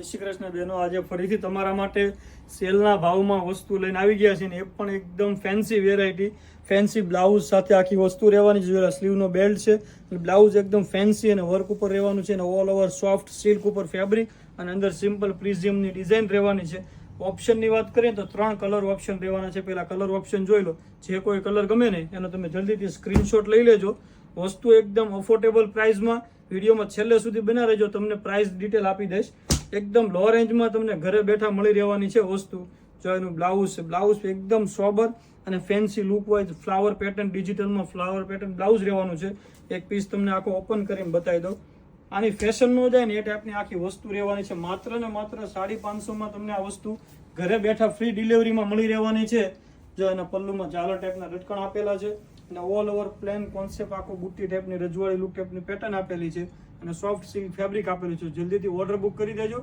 જય શ્રી કૃષ્ણ બહેનો, આજે ફરીથી તમારા માટે સેલના ભાવમાં વસ્તુ લઈને આવી ગયા છે ને એ પણ એકદમ ફેન્સી વેરાયટી ફેન્સી બ્લાઉઝ સાથે આખી વસ્તુ રહેવાની છે. સ્લીવનો બેલ્ટ છે બ્લાઉઝ એકદમ ફેન્સી અને વર્ક ઉપર રહેવાનું છે અને ઓલ ઓવર સોફ્ટ સિલ્ક ઉપર ફેબ્રિક અને અંદર સિમ્પલ પ્રિઝિયમની ડિઝાઇન રહેવાની છે. ઓપ્શનની વાત કરીએ તો ત્રણ કલર ઓપ્શન રહેવાના છે. પહેલાં કલર ઓપ્શન જોઈ લો. જે કોઈ કલર ગમે ને, એનો તમે જલ્દીથી સ્ક્રીનશોટ લઈ લેજો. વસ્તુ એકદમ અફોર્ડેબલ પ્રાઇસમાં વિડીયોમાં છેલ્લે સુધી બના રહેજો. તમને પ્રાઇસ ડિટેલ આપી દઈશ. એકદમ લો રેન્જમાં તમને ઘરે બેઠા મળી રહેવાની છે વસ્તુ. જો એનું બ્લાઉઝ છે બ્લાઉઝ એકદમ સોબર અને fancy look wise flower pattern ડિજિટલમાં flower pattern blouse રહેવાનું છે. એક પીસ તમને આખો ઓપન કરીને બતાવી દઉં. આની ફેશન ન જાય ને એ ટાઈપની આખી વસ્તુ રહેવાની છે. માત્ર ને માત્ર સાડી પાંચસોમાં તમને આ વસ્તુ ઘરે બેઠા ફ્રી ડિલિવરીમાં મળી રહેવાની છે. જો એના પલ્લુમાં ઝાલર ટાઈપના રટકણ આપેલા છે. અને ઓલ ઓવર પ્લેન કોન્સેપ્ટ આખો બુટ્ટી ટાઈપની રજવાડી લુક ટાઈપની પેટર્ન આપેલી છે અને સોફ્ટ સિલ્ક ફેબ્રિક આપેલું છે. જલ્દીથી ઓર્ડર બુક કરી દેજો.